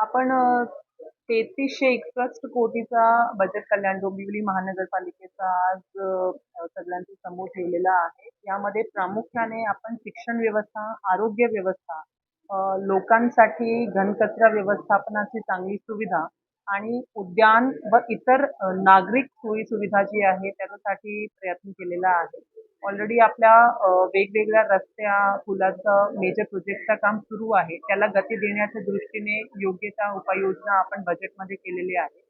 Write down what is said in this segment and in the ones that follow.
आपण तेहतीसशे एकसष्ट कोटीचा बचत कल्याण डोंबिवली महानगरपालिकेचा आज सगळ्यांच्या समोर ठेवलेला आहे. यामध्ये प्रामुख्याने आपण शिक्षण व्यवस्था, आरोग्य व्यवस्था, लोकांसाठी घनकचरा व्यवस्थापनाची चांगली सुविधा आणि उद्यान व इतर नागरिक सोयी-सुविधा जी आहे त्याच्यासाठी प्रयत्न केलेला आहे. ऑलरेडी आपल्या वेगवेगळ्या रस्त्या, पुलाचं मेजर प्रोजेक्टचं काम सुरू आहे. त्याला गती देण्याच्या दृष्टीने योग्य त्या उपाययोजना आपण बजेटमध्ये केलेली आहे.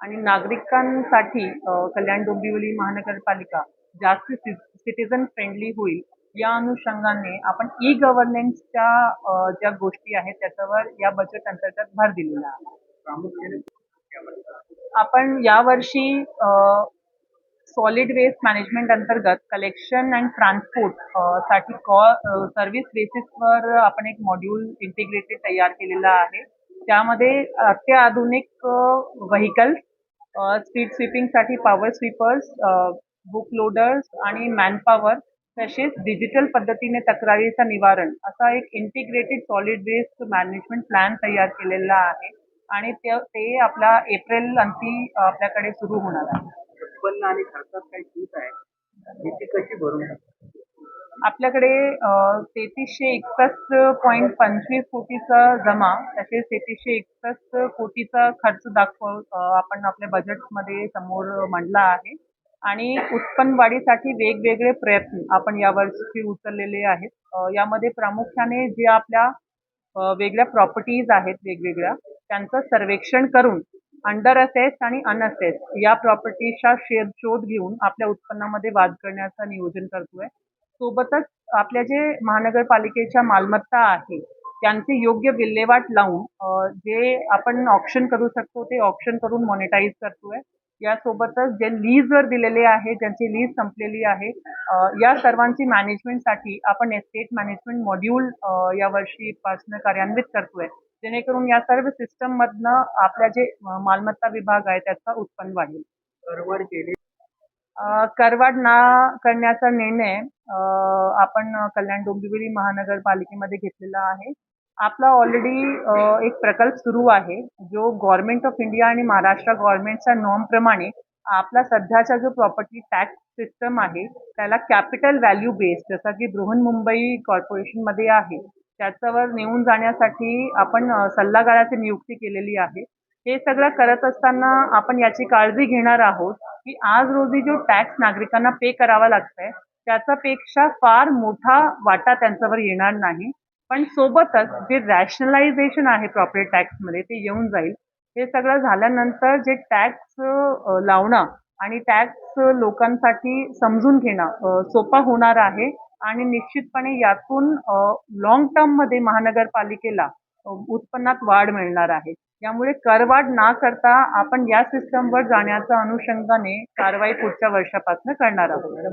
आणि नागरिकांसाठी कल्याण डोंबिवली महानगरपालिका जास्त सिटिझन फ्रेंडली होईल या अनुषंगाने आपण ई गव्हर्नन्सच्या ज्या गोष्टी आहेत त्याच्यावर या बजेट अंतर्गत भर दिलेला आहे. आपण यावर्षी सॉलिड वेस्ट मॅनेजमेंट अंतर्गत कलेक्शन अँड ट्रान्सपोर्टसाठी कॉ सर्व्हिस बेसिसवर आपण एक मॉड्यूल इंटिग्रेटेड तयार केलेलं आहे. त्यामध्ये अत्याधुनिक व्हेइकल्स, स्पीड स्वीपिंगसाठी पॉवर स्वीपर्स, बुक लोडर्स आणि मॅनपॉवर तसेच डिजिटल पद्धतीने तक्रारीचं निवारण असा एक integrated solid waste management plan तयार केलेला आहे. आणि ते आपला एप्रिल अंती आपल्याकडे सुरू होणार आहे. उत्पन्न आणि खर्चात काही सूट आहे ही ती कशी भरू आपल्याकडे तेहतीसशे एकसष्ट पॉईंट पंचवीस कोटीचा जमा तसेच तेहतीसशे एकसष्ट कोटीचा खर्च दाखव आपण आपल्या बजेटमध्ये समोर मांडला आहे आणि उत्पन्न वाढीसाठी वेगवेगळे प्रयत्न आपण यावर्षी उचललेले आहेत. यामध्ये प्रामुख्याने जे आपल्या वेगळ्या प्रॉपर्टीज आहेत वेगवेगळ्या त्यांचं सर्वेक्षण करून अंडर असेस आणि अनअसेस या प्रॉपर्टीचा शे शोध घेऊन आपल्या उत्पन्नामध्ये वाढ करण्याचं नियोजन करतोय. सोबतच आपल्या जे महानगरपालिकेच्या मालमत्ता आहे त्यांची योग्य विल्हेवाट लावून जे आपण ऑक्शन करू शकतो ते ऑप्शन करून मॉनिटाईज करतोय. यासोबतच जे लीजवर दिलेले आहे, ज्यांची लीज संपलेली आहे या सर्वांची मॅनेजमेंटसाठी आपण एस्टेट मॅनेजमेंट मॉड्यूल यावर्षीपासून कार्यान्वित करतोय. जेणेकरून या सर्व सिस्टममधनं आपल्या जे मालमत्ता विभाग आहे त्याचं उत्पन्न वाढेल. करवाढ केली अ, करवाढ न करण्याचा निर्णय आपण कल्याण डोंबिवली महानगरपालिकेमध्ये घेतलेला आहे. आपला ऑलरेडी एक प्रकल्प सुरू आहे जो गव्हर्नमेंट ऑफ इंडिया आणि महाराष्ट्र गव्हर्नमेंटच्या नॉर्मप्रमाणे आपला सध्याचा जो प्रॉपर्टी टॅक्स सिस्टम आहे त्याला कॅपिटल व्हॅल्यू बेस्ड जसं की बृहन्मुंबई कॉर्पोरेशनमध्ये आहे त्याच्यावर नेऊन जाण्यासाठी आपण सल्लागाराची नियुक्ती केलेली आहे. हे सगळं करत असताना आपण याची काळजी घेणार आहोत की आज रोजी जो टॅक्स नागरिकांना पे करावा लागतंय त्याच्यापेक्षा फार मोठा वाटा त्यांच्यावर येणार नाही. पण सोबतच जे रॅशनलायझेशन आहे प्रॉपर्टी टॅक्समध्ये ते येऊन जाईल. हे सगळं झाल्यानंतर जे टॅक्स लावणं आणि टॅक्स लोकांसाठी समजून घेणं सोपा होणार आहे आणि निश्चितपणे यातून लाँग टर्ममध्ये महानगरपालिकेला उत्पन्नात वाढ मिळणार आहे. त्यामुळे करवाढ ना करता आपण या सिस्टमवर जाण्याच्या अनुषंगाने कारवाई पुढच्या वर्षापासून करणार आहोत.